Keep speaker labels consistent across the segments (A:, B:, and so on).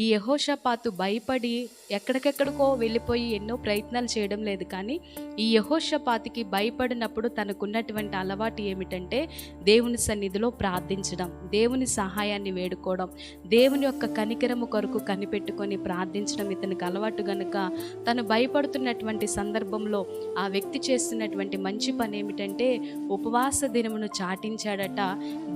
A: ఈ యహోషపాతు భయపడి ఎక్కడికెక్కడికో వెళ్ళిపోయి ఎన్నో ప్రయత్నాలు చేయడం లేదు కానీ ఈ యహోషపాతికి భయపడినప్పుడు తనకున్నటువంటి అలవాటు ఏమిటంటే దేవుని సన్నిధిలో ప్రార్థించడం దేవుని సహాయాన్ని వేడుకోవడం దేవుని యొక్క కనికరము కొరకు కనిపెట్టుకొని ప్రార్థించడం ఇతనికి అలవాటు గనుక తను భయపడుతున్నటువంటి సందర్భంలో ఆ వ్యక్తి చేస్తున్నటువంటి మంచి పని ఏమిటంటే ఉపవాస దినమును చాటించాడట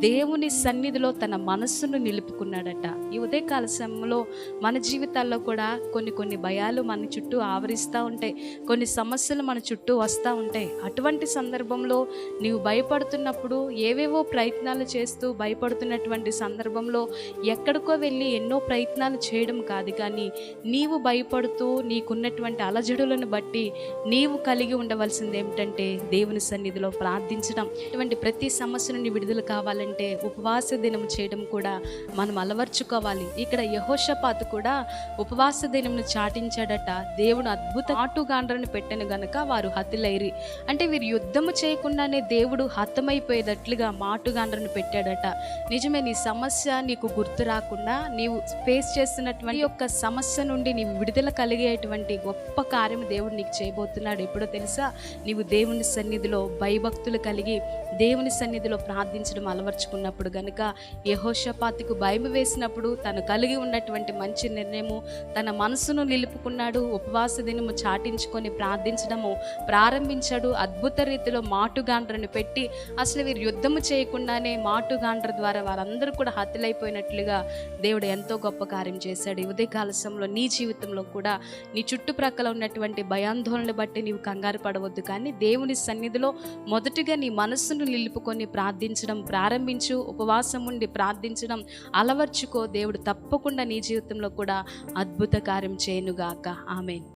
A: దేవుని సన్నిధిలో తన మనస్సును నిలుపుకున్నాడట. ఈ ఉదయకాల సమయంలో మన జీవితాల్లో కూడా కొన్ని కొన్ని భయాలు మన చుట్టూ ఆవరిస్తూ ఉంటాయి. కొన్ని సమస్యలు మన చుట్టూ వస్తూ ఉంటాయి. అటువంటి సందర్భంలో నీవు భయపడుతున్నప్పుడు ఏవేవో ప్రయత్నాలు చేస్తూ భయపడుతున్నటువంటి సందర్భంలో ఎక్కడికో వెళ్ళి ఎన్నో ప్రయత్నాలు చేయడం కాదు కానీ నీవు భయపడుతూ నీకున్నటువంటి అలజడులను బట్టి నీవు కలిగి ఉండవలసింది ఏమిటంటే దేవుని సన్నిధిలో ప్రార్థించడం. ఇటువంటి ప్రతి సమస్య నుండి విడుదల కావాలంటే ఉపవాస దినం చేయడం కూడా మనం అలవర్చుకోవాలి. ఇక్కడ యహోష యహోషపాతు కూడా ఉపవాస దినమును చాటించాడట. దేవుడు అద్భుత ఆటుగాండ్రను పెట్టను గనక వారు హతులైరి. అంటే వీరు యుద్ధము చేయకుండానే దేవుడు హతమైపోయేటట్లుగా మాటుగాండ్రను పెట్టాడట. నిజమే నీ సమస్య నీకు గుర్తు రాకుండా నీవు ఫేస్ చేస్తున్నటువంటి యొక్క సమస్య నుండి నీవు విడుదల కలిగేటువంటి గొప్ప కార్యం దేవుడు నీకు చేయబోతున్నాడు. ఎప్పుడో తెలుసా? నీవు దేవుని సన్నిధిలో భయభక్తులు కలిగి దేవుని సన్నిధిలో ప్రార్థించడం అలవర్చుకున్నప్పుడు గనుక యహోషపాతికు భయం వేసినప్పుడు తను కలిగి ఉన్నటువంటి మంచి నిర్ణయము తన మనసును నిలుపుకున్నాడు ఉపవాస దినము చాటించుకొని ప్రార్థించడము ప్రారంభించాడు. అద్భుత రీతిలో మాటుగాండ్రను పెట్టి అసలు వీరు యుద్ధము చేయకుండానే మాటుగాండ్ర ద్వారా వారందరూ కూడా హత్యలైపోయినట్లుగా దేవుడు ఎంతో గొప్ప కార్యం చేశాడు. ఈ ఉదయకాల సమయంలో నీ జీవితంలో కూడా నీ చుట్టుప్రక్కల ఉన్నటువంటి భయాందోళనలు బట్టి నీవు కంగారు పడవద్దు. కానీ దేవుని సన్నిధిలో మొదటిగా నీ మనస్సును నిలుపుకొని ప్రార్థించడం ప్రారంభించు ఉపవాసం ఉండి ప్రార్థించడం అలవర్చుకో. దేవుడు తప్పకుండా నీ జీవితంలో కూడా అద్భుత కార్యం చేయనుగాక. ఆమె